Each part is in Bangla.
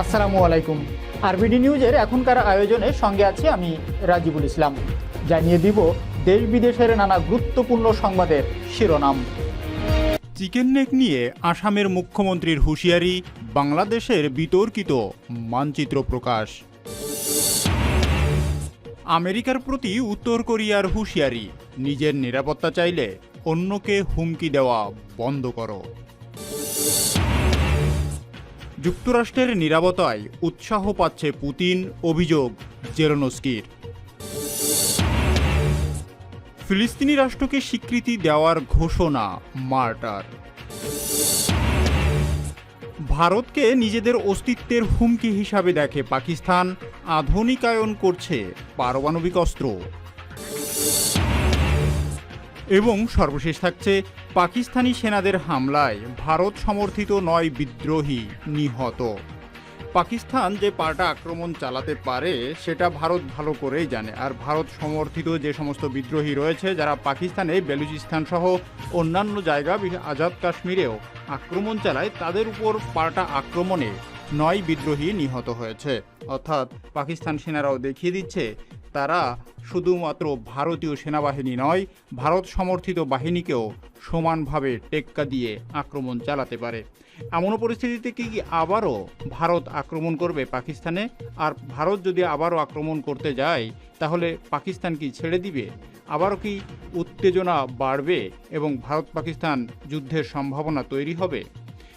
আসসালামু আলাইকুম। আরবিডি নিউজের এখনকার আয়োজনে সঙ্গে আছি আমি রাজিবুল ইসলাম। জানিয়ে দিব, দেশ বিদেশের নানা গুরুত্বপূর্ণ সংবাদের শিরোনাম। চিকেন নেক নিয়ে আসামের মুখ্যমন্ত্রীর হুঁশিয়ারি, বাংলাদেশের বিতর্কিত মানচিত্র প্রকাশ। আমেরিকার প্রতি উত্তর কোরিয়ার হুঁশিয়ারি, নিজের নিরাপত্তা চাইলে অন্যকে হুমকি দেওয়া বন্ধ করো। যুক্তরাষ্ট্রের নিরাপত্তায় উৎসাহ পাচ্ছে পুতিন, অভিযোগ জেরোনস্কির। ফিলিস্তিনি রাষ্ট্রকে স্বীকৃতি দেওয়ার ঘোষণা, মার্টার। ভারতকে নিজেদের অস্তিত্বের হুমকি হিসাবে দেখে পাকিস্তান আধুনিকায়ন করছে পারমাণবিক অস্ত্র। এবং সর্বশেষ থাকছে পাকিস্তানি সেনাদের হামলায় ভারত সমর্থিত নয় বিদ্রোহী নিহত। পাকিস্তান যে পাল্টা আক্রমণ চালাতে পারে, সেটা ভারত ভালো করেই জানে। আর ভারত সমর্থিত যে সমস্ত বিদ্রোহী রয়েছে, যারা পাকিস্তানে বেলুচিস্তান সহ অন্যান্য জায়গা আজাদ কাশ্মীরেও আক্রমণ চালায়, তাদের উপর পাল্টা আক্রমণে নয় বিদ্রোহী নিহত হয়েছে। অর্থাৎ পাকিস্তান সেনারাও দেখিয়ে দিচ্ছে তারা শুধুমাত্র ভারতীয় সেনাবাহিনী নয়, ভারত সমর্থিত বাহিনীকেও সমানভাবে টেক্কা দিয়ে আক্রমণ চালাতে পারে। এমন পরিস্থিতিতে কি আবারও ভারত আক্রমণ করবে পাকিস্তানে? আর ভারত যদি আবারও আক্রমণ করতে যায়, তাহলে পাকিস্তান কি ছেড়ে দিবে? আবারও কি উত্তেজনা বাড়বে এবং ভারত পাকিস্তান যুদ্ধের সম্ভাবনা তৈরি হবে?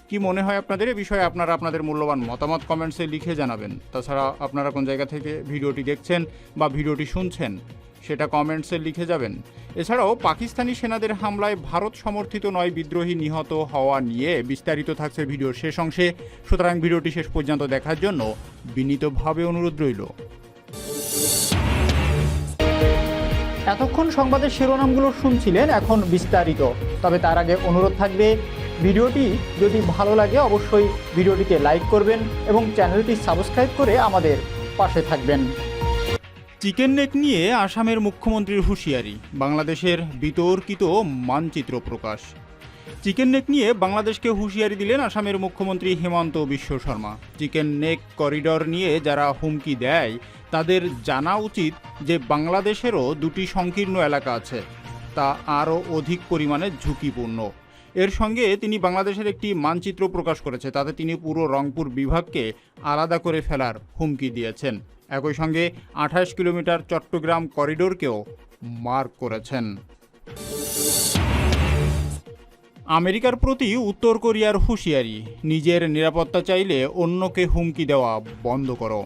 কি মনে হয় আপনাদের? এ বিষয়ে আপনারা আপনাদের মূল্যবান মতামত কমেন্টসে লিখে জানাবেন। তাছাড়া আপনারা কোন জায়গা থেকে ভিডিওটি দেখছেন বা ভিডিওটি শুনছেন, সেটা কমেন্টসে লিখে যাবেন। এছাড়াও পাকিস্তানি সেনাদের হামলায় ভারত সমর্থিত নয় বিদ্রোহী নিহত হওয়া নিয়ে বিস্তারিত থাকছে ভিডিওর শেষ অংশে। সুতরাং ভিডিওটি শেষ পর্যন্ত দেখার জন্য বিনীতভাবে অনুরোধ রইল। এতক্ষণ সংবাদের শিরোনামগুলো শুনছিলেন, এখন বিস্তারিত। তবে তার আগে অনুরোধ থাকবে ভিডিওটি যদি ভালো লাগে, অবশ্যই ভিডিওটিতে লাইক করবেন এবং চ্যানেলটি সাবস্ক্রাইব করে আমাদের পাশে থাকবেন। চিকেন নেক নিয়ে আসামের মুখ্যমন্ত্রীর হুঁশিয়ারি, বাংলাদেশের বিতর্কিত মানচিত্র প্রকাশ। চিকেন নেক নিয়ে বাংলাদেশকে হুঁশিয়ারি দিলেন আসামের মুখ্যমন্ত্রী হেমন্ত Biswa Sarma. Chicken neck corridor নিয়ে যারা হুমকি দেয়, তাদের জানা উচিত যে বাংলাদেশেরও দুটি সংকীর্ণ এলাকা আছে, তা আরও অধিক পরিমাণে ঝুঁকিপূর্ণ। এর সঙ্গে তিনি বাংলাদেশের একটি মানচিত্র প্রকাশ করেছে। তাতে তিনি পুরো রংপুর বিভাগকে আলাদা করে ফেলার হুমকি দিয়েছেন। একই সঙ্গে আঠাশ কিলোমিটার চট্টগ্রাম করিডোরকেও মার্ক করেছেন। আমেরিকার প্রতি উত্তর কোরিয়ার হুঁশিয়ারি, নিজের নিরাপত্তা চাইলে অন্যকে হুমকি দেওয়া বন্ধ করো।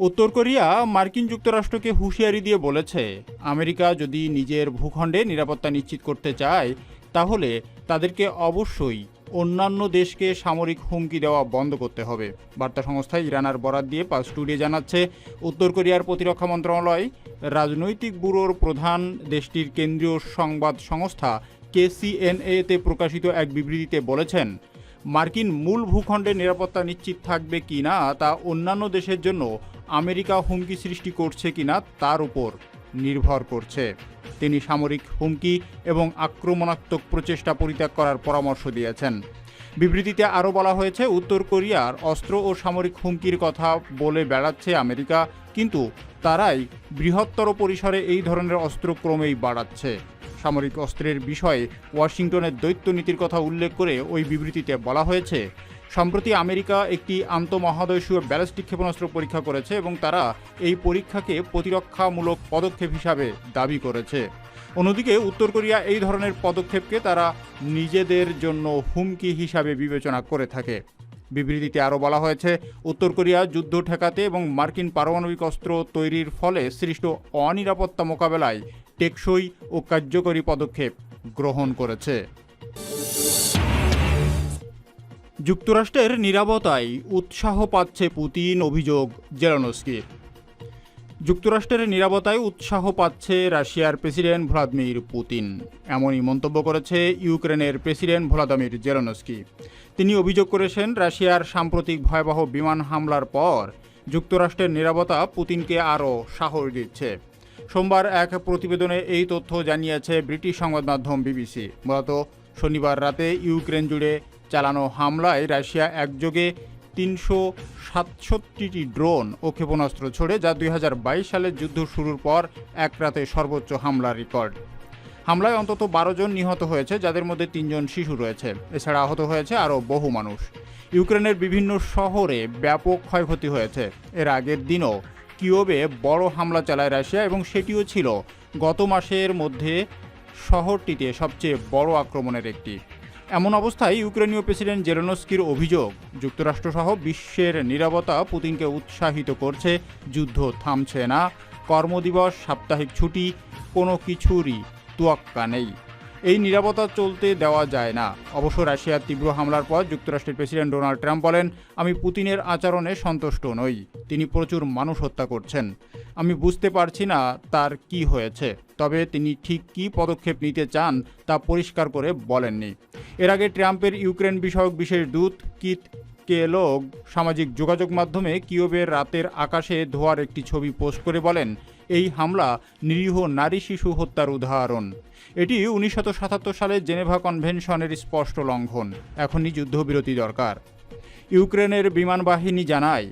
উত্তর কোরিয়া মার্কিন যুক্তরাষ্ট্রকে হুঁশিয়ারি দিয়ে বলেছে, আমেরিকা যদি নিজের ভূখণ্ডে নিরাপত্তা নিশ্চিত করতে চায়, তাহলে তাদেরকে অবশ্যই অন্যান্য দেশকে সামরিক হুমকি দেওয়া বন্ধ করতে হবে। বার্তা সংস্থা ইরানার বরাত দিয়ে পাঁচ টুডে জানাচ্ছে, উত্তর কোরিয়ার প্রতিরক্ষা মন্ত্রণালয়, রাজনৈতিক ব্যুরোর প্রধান দেশটির কেন্দ্রীয় সংবাদ সংস্থা কেসিএনএতে প্রকাশিত এক বিবৃতিতে বলেছেন, মার্কিন মূল ভূখণ্ডের নিরাপত্তা নিশ্চিত থাকবে কি না তা অন্যান্য দেশের জন্য আমেরিকা হুমকি সৃষ্টি করছে কিনা তার উপর নির্ভর করছে। তিনি সামরিক হুমকি এবং আক্রমণাত্মক প্রচেষ্টা পরিত্যাগ করার পরামর্শ দিয়েছেন। বিবৃতিতে আরও বলা হয়েছে, উত্তর কোরিয়ার অস্ত্র ও সামরিক হুমকির কথা বলে বেড়াচ্ছে আমেরিকা, কিন্তু তারাই বৃহত্তর পরিসরে এই ধরনের অস্ত্র ক্রমেই বাড়াচ্ছে। সামরিক অস্ত্রের বিষয়ে ওয়াশিংটনের দ্বৈত নীতির কথা উল্লেখ করে ওই বিবৃতিতে বলা হয়েছে সম্প্রতি আমেরিকা একটি আন্তঃমহাদেশীয় ব্যালিস্টিক ক্ষেপণাস্ত্র পরীক্ষা করেছে এবং তারা এই পরীক্ষাকে প্রতিরক্ষামূলক পদক্ষেপ হিসাবে দাবি করেছে। অন্যদিকে উত্তর কোরিয়া এই ধরনের পদক্ষেপকে তারা নিজেদের জন্য হুমকি হিসাবে বিবেচনা করে থাকে। বিবৃতিতে আরও বলা হয়েছে, উত্তর কোরিয়া যুদ্ধ ঠেকাতে এবং মার্কিন পারমাণবিক অস্ত্র তৈরির ফলে সৃষ্ট অনিরাপত্তা মোকাবেলায় টেকসই ও কার্যকরী পদক্ষেপ গ্রহণ করেছে। যুক্তরাষ্ট্রের নিরাপত্তায় উৎসাহ পাচ্ছে পুতিন অভিযোগ জেরানস্কির যুক্তরাষ্ট্রের নিরাপত্তায় উৎসাহ পাচ্ছে রাশিয়ার প্রেসিডেন্ট ভ্লাদিমির পুতিন। এমনই মন্তব্য করেছে ইউক্রেনের প্রেসিডেন্ট ভ্লাদিমির জেরনস্কি তিনি অভিযোগ করেছেন, রাশিয়ার সাম্প্রতিক ভয়াবহ বিমান হামলার পর যুক্তরাষ্ট্রের নিরাপত্তা পুতিনকে আরও সাহস দিচ্ছে। সোমবার এক প্রতিবেদনে এই তথ্য জানিয়েছে ব্রিটিশ সংবাদ মাধ্যম বিবিসি। মূলত শনিবার রাতে ইউক্রেন জুড়ে চালানো হামলায় রাশিয়া একযোগে তিনশো সাতষট্টিটি ড্রোন ও ক্ষেপণাস্ত্র ছোড়ে, যা দুই সালের যুদ্ধ শুরুর পর এক রাতে সর্বোচ্চ হামলার রেকর্ড। হামলায় অন্তত বারো জন নিহত হয়েছে, যাদের মধ্যে তিনজন শিশু রয়েছে। এছাড়া আহত হয়েছে আরও বহু মানুষ। ইউক্রেনের বিভিন্ন শহরে ব্যাপক ক্ষয়ক্ষতি হয়েছে। এর আগের দিনও কিওবে বড় হামলা চালায় রাশিয়া এবং সেটিও ছিল গত মাসের মধ্যে শহরটিতে সবচেয়ে বড় আক্রমণের একটি। এমন অবস্থায় ইউক্রেনীয় প্রেসিডেন্ট জেলেনস্কির অভিযোগ, যুক্তরাষ্ট্রসহ বিশ্বের নিরাপত্তা পুতিনকে উৎসাহিত করছে, যুদ্ধ থামছে না, কর্মদিবস, সাপ্তাহিক ছুটি, কোনো কিছুরই তোয়াক্কা নেই। এই নিরাপত্তা চলতে দেওয়া যায় না। অবশ্য রাশিয়ার তীব্র হামলার পর যুক্তরাষ্ট্রের প্রেসিডেন্ট ডোনাল্ড ট্রাম্প বলেন, আমি পুতিনের আচরণে সন্তুষ্ট নই। তিনি প্রচুর মানুষ হত্যা করছেন। আমি বুঝতে পারছি না তার কি হয়েছে, তবে তিনি ঠিক কী পদক্ষেপ নিতে চান তা পরিষ্কার করে বলেননি। এর আগে ট্রাম্পের ইউক্রেন বিষয়ক বিশেষ দূত কিত কেলগ সামাজিক যোগাযোগ মাধ্যমে কিওবের রাতের আকাশে ধোয়ার একটি ছবি পোস্ট করে বলেন, এই হামলা নিরীহ নারী শিশু হত্যার উদাহরণ। এটি উনিশশো সাতাত্তর সালে জেনেভা কনভেনশনের স্পষ্ট লঙ্ঘন। এখনই যুদ্ধবিরতি দরকার। ইউক্রেনের বিমান বাহিনী জানায়,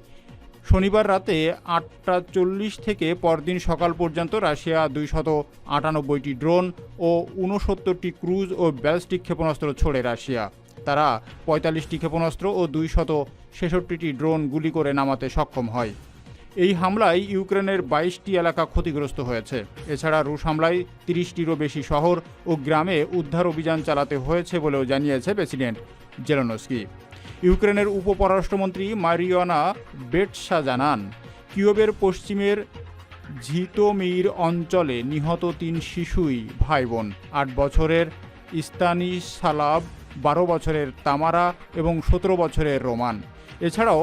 শনিবার রাতে আটটা চল্লিশ থেকে পরদিন সকাল পর্যন্ত রাশিয়া দুইশত আটানব্বইটি ড্রোন ও ঊনসত্তরটি ক্রুজ ও ব্যালিস্টিক ক্ষেপণাস্ত্র ছোড়ে রাশিয়া। তারা পঁয়তাল্লিশটি ক্ষেপণাস্ত্র ও দুইশত ছেষট্টিটি ড্রোন গুলি করে নামাতে সক্ষম হয়। এই হামলায় ইউক্রেনের বাইশটি এলাকা ক্ষতিগ্রস্ত হয়েছে। এছাড়া রুশ হামলায় তিরিশটিরও বেশি শহর ও গ্রামে উদ্ধার অভিযান চালাতে হয়েছে বলেও জানিয়েছে প্রেসিডেন্ট জেলনস্কি। ইউক্রেনের উপপররাষ্ট্রমন্ত্রী মারিয়ানা বেটসা জানান কিউবের পশ্চিমের ঝিতোমির অঞ্চলে নিহত তিন শিশুই ভাই বোন আট বছরের ইস্তানি সালাব বারো বছরের তামারা এবং সতেরো বছরের রোমান। এছাড়াও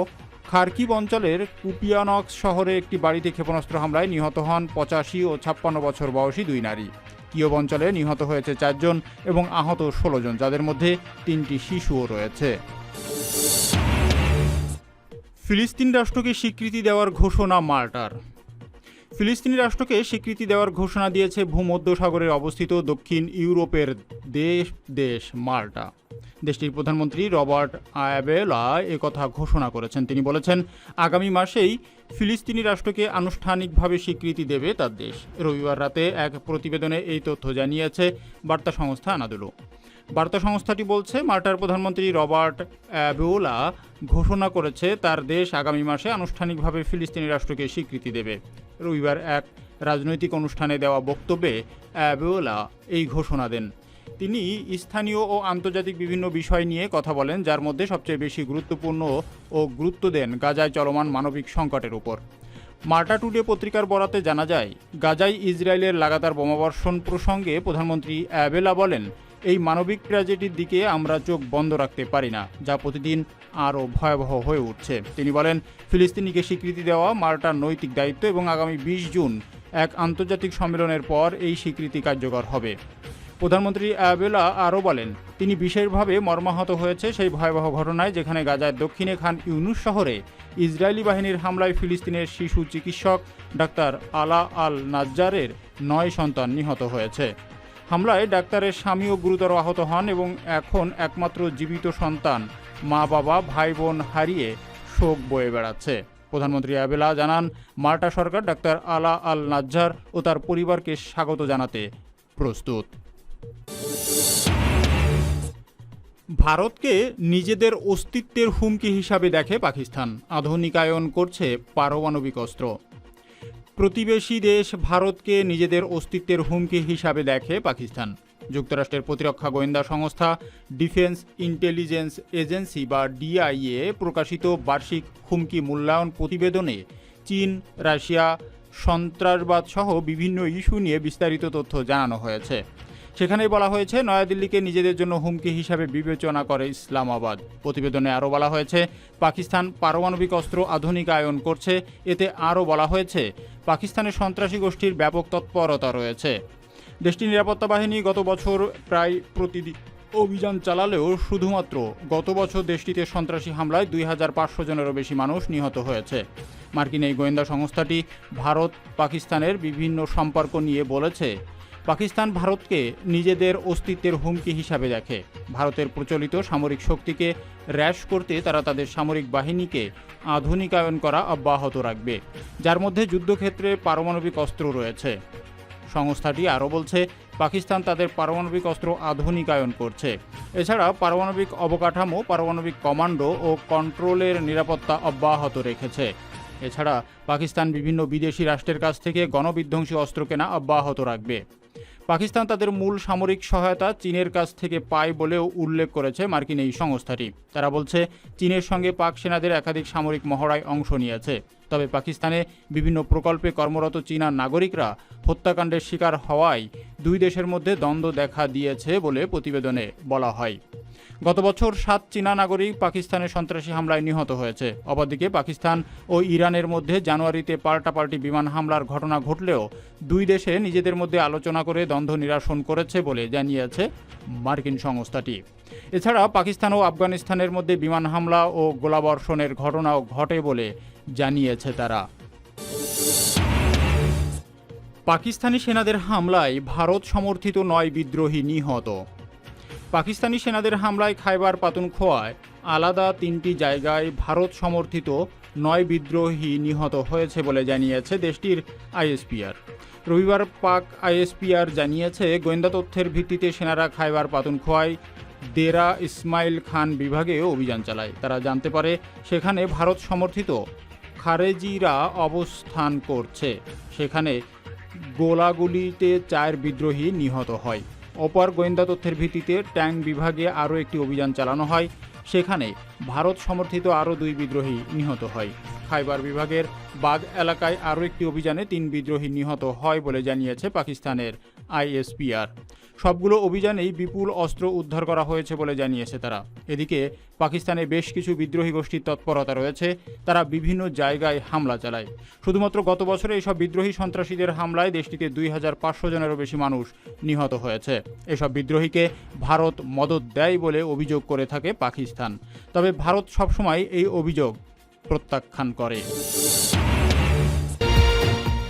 খার্কিব অঞ্চলের কুপিয়ানক শহরে একটি বাড়িতে ক্ষেপণাস্ত্র হামলায় নিহত হন পঁচাশি ও ছাপ্পান্ন বছর বয়সী দুই নারী। কিয়ব অঞ্চলে নিহত হয়েছে চারজন এবং আহত ষোলো জন, যাদের মধ্যে তিনটি শিশুও রয়েছে। ফিলিস্তিন রাষ্ট্রকে স্বীকৃতি দেওয়ার ঘোষণা মাল্টার। ফিলিস্তিনি রাষ্ট্রকে স্বীকৃতি দেওয়ার ঘোষণা দিয়েছে ভূমধ্য ভূমধ্যসাগরে অবস্থিত দক্ষিণ ইউরোপের দেশ দেশ মাল্টা। দেশটির প্রধানমন্ত্রী রবার্ট আয়াবেলা কথা ঘোষণা করেছেন। তিনি বলেছেন, আগামী মাসেই ফিলিস্তিনি রাষ্ট্রকে আনুষ্ঠানিকভাবে স্বীকৃতি দেবে তার দেশ। রবিবার রাতে এক প্রতিবেদনে এই তথ্য জানিয়েছে বার্তা সংস্থা আনাদুলু। বার্তা সংস্থাটি বলছে, মাল্টার প্রধানমন্ত্রী রবার্ট অ্যাবেওলা ঘোষণা করেছে, তার দেশ আগামী মাসে আনুষ্ঠানিকভাবে ফিলিস্তিনি রাষ্ট্রকে স্বীকৃতি দেবে। রবিবার এক রাজনৈতিক অনুষ্ঠানে দেওয়া বক্তব্যে অ্যাবেওলা এই ঘোষণা দেন। তিনি স্থানীয় ও আন্তর্জাতিক বিভিন্ন বিষয় নিয়ে কথা বলেন, যার মধ্যে সবচেয়ে বেশি গুরুত্বপূর্ণ ও গুরুত্ব দেন গাজায় চলমান মানবিক সংকটের উপর। মার্টা টুডে পত্রিকার বরাতে জানা যায়, গাজায় ইসরায়েলের লাগাতার বোমাবর্ষণ প্রসঙ্গে প্রধানমন্ত্রী অ্যাবেলা বলেন এই মানবিক ট্র্যাজেডির দিকে আমরা চোখ বন্ধ রাখতে পারি না, যা প্রতিদিন আরও ভয়াবহ হয়ে উঠছে। তিনি বলেন, ফিলিস্তিনিকে স্বীকৃতি দেওয়া মাল্টার নৈতিক দায়িত্ব এবং আগামী বিশ জুন এক আন্তর্জাতিক সম্মেলনের পর এই স্বীকৃতি কার্যকর হবে। প্রধানমন্ত্রী অ্যাবেলা আরও বলেন, তিনি বিশেষভাবে মর্মাহত হয়েছে সেই ভয়াবহ ঘটনায় যেখানে গাজার দক্ষিণে খান ইউনুস শহরে ইসরায়েলি বাহিনীর হামলায় ফিলিস্তিনের শিশু চিকিৎসক ডাক্তার আলা আল নাজ্জারের নয় সন্তান নিহত হয়েছে। হামলায় ডাক্তারের স্বামীও গুরুতর আহত হন এবং এখন একমাত্র জীবিত সন্তান। মা, বাবা ভাই বোন হারিয়ে শোক বয়ে বেড়াচ্ছে। প্রধানমন্ত্রী আবেলা জানান, মাল্টা সরকার ডাক্তার আলা আল নাজ্জার ও তার পরিবারকে স্বাগত জানাতে প্রস্তুত। ভারতকে নিজেদের অস্তিত্বের হুমকি হিসাবে দেখে পাকিস্তান। আধুনিকায়ন করছে পারমাণবিক অস্ত্র। প্রতিবেশী দেশ ভারতকে নিজেদের অস্তিত্বের হুমকি হিসাবে দেখে পাকিস্তান। যুক্তরাষ্ট্রের প্রতিরক্ষা গোয়েন্দা সংস্থা ডিফেন্স ইন্টেলিজেন্স এজেন্সি বা ডিআইএ প্রকাশিত বার্ষিক হুমকি মূল্যায়ন প্রতিবেদনে চীন, রাশিয়া সন্ত্রাসবাদ সহ বিভিন্ন ইস্যু নিয়ে বিস্তারিত তথ্য জানানো হয়েছে। সেখানেই বলা হয়েছে, নয়াদিল্লিকে নিজেদের জন্য হুমকি হিসাবে বিবেচনা করে ইসলামাবাদ। প্রতিবেদনে আরও বলা হয়েছে, পাকিস্তান পারমাণবিক অস্ত্র আধুনিকায়ন করছে, এতে আরও বলা হয়েছে পাকিস্তানের সন্ত্রাসী গোষ্ঠীর ব্যাপক তৎপরতা রয়েছে। দেশটির নিরাপত্তা বাহিনী গত বছর প্রায় প্রতিদিন অভিযান চালালেও শুধুমাত্র গত বছর দেশটিতে সন্ত্রাসী হামলায় দুই হাজার পাঁচশো জনেরও বেশি মানুষ নিহত হয়েছে। মার্কিন এই গোয়েন্দা সংস্থাটি ভারত পাকিস্তানের বিভিন্ন সম্পর্ক নিয়ে বলেছে পাকিস্তান ভারতকে নিজেদের অস্তিত্বের হুমকি হিসাবে দেখে। ভারতের প্রচলিত সামরিক শক্তিকে হ্রাস করতে তারা তাদের সামরিক বাহিনীকে আধুনিকায়ন করা অব্যাহত রাখবে, যার মধ্যে যুদ্ধক্ষেত্রে পারমাণবিক অস্ত্র রয়েছে। সংস্থাটি আরও বলছে, পাকিস্তান তাদের পারমাণবিক অস্ত্র আধুনিকায়ন করছে। এছাড়া পারমাণবিক অবকাঠামো, পারমাণবিক কমান্ডো ও কন্ট্রোলের নিরাপত্তা অব্যাহত রেখেছে। এছাড়া পাকিস্তান বিভিন্ন বিদেশি রাষ্ট্রের কাছ থেকে গণবিধ্বংসী অস্ত্র কেনা অব্যাহত রাখবে। পাকিস্তান তাদের মূল সামরিক সহায়তা চীনের কাছ থেকে পায় বলেও উল্লেখ করেছে মার্কিন এই সংস্থাটি। তারা বলছে, চীনের সঙ্গে পাক সেনাদের একাধিক সামরিক মহড়ায় অংশ নিয়েছে। তবে পাকিস্তানে বিভিন্ন প্রকল্পে কর্মরত চীনা নাগরিকরা হত্যাকাণ্ডের শিকার হওয়ায় দুই দেশের মধ্যে দ্বন্দ্ব দেখা দিয়েছে বলে প্রতিবেদনে বলা হয়। গত বছর সাত চীনা নাগরিক পাকিস্তানের সন্ত্রাসী হামলায় নিহত হয়েছে। অপরদিকে পাকিস্তান ও ইরানের মধ্যে জানুয়ারিতে পাল্টাপাল্টি বিমান হামলার ঘটনা ঘটলেও দুই দেশে নিজেদের মধ্যে আলোচনা করে দ্বন্দ্ব নিরসন করেছে বলে জানিয়েছে মার্কিন সংস্থাটি। এছাড়া পাকিস্তান ও আফগানিস্তানের মধ্যে বিমান হামলা ও গোলাবর্ষণের ঘটনাও ঘটে বলে জানিয়েছে তারা। পাকিস্তানি সেনাদের হামলায় ভারত সমর্থিত নয় বিদ্রোহী নিহত। পাকিস্তানি সেনাদের হামলায় খাইবার পাতুনখোয়ায় আলাদা তিনটি জায়গায় ভারত সমর্থিত নয় বিদ্রোহী নিহত হয়েছে বলে জানিয়েছে দেশটির আইএসপিআর। রবিবার পাক আইএসপিআর জানিয়েছে, গোয়েন্দা তথ্যের ভিত্তিতে সেনারা খাইবার পাতুনখোয়ায় দেরা ইসমাইল খান বিভাগে অভিযান চালায়। তারা জানতে পারে, সেখানে ভারত সমর্থিত খারেজিরা অবস্থান করছে। সেখানে গোলাগুলিতে চার বিদ্রোহী নিহত হয়। অপর গোয়েন্দা তথ্যের ভিত্তিতে ট্যাঙ্ক বিভাগে আরও একটি অভিযান চালানো হয়। সেখানে ভারত সমর্থিত আরও দুই বিদ্রোহী নিহত হয়। খাইবার বিভাগের বাগ এলাকায় আরও একটি অভিযানে তিন বিদ্রোহী নিহত হয় বলে জানিয়েছে পাকিস্তানের আইএসপিআর। সবগুলো অভিযানেই বিপুল অস্ত্র উদ্ধার করা হয়েছে বলে জানিয়েছে তারা। এদিকে পাকিস্তানে বেশ কিছু বিদ্রোহী গোষ্ঠীর তৎপরতা রয়েছে, তারা বিভিন্ন জায়গায় হামলা চালায়। শুধুমাত্র গত বছরে এইসব বিদ্রোহী সন্ত্রাসীদের হামলায় দেশটিতে দুই হাজার পাঁচশো জনেরও বেশি মানুষ নিহত হয়েছে। এসব বিদ্রোহীকে ভারত মদত দেয় বলে অভিযোগ করে থাকে পাকিস্তান। তবে ভারত সবসময় এই অভিযোগ প্রত্যাখ্যান করে।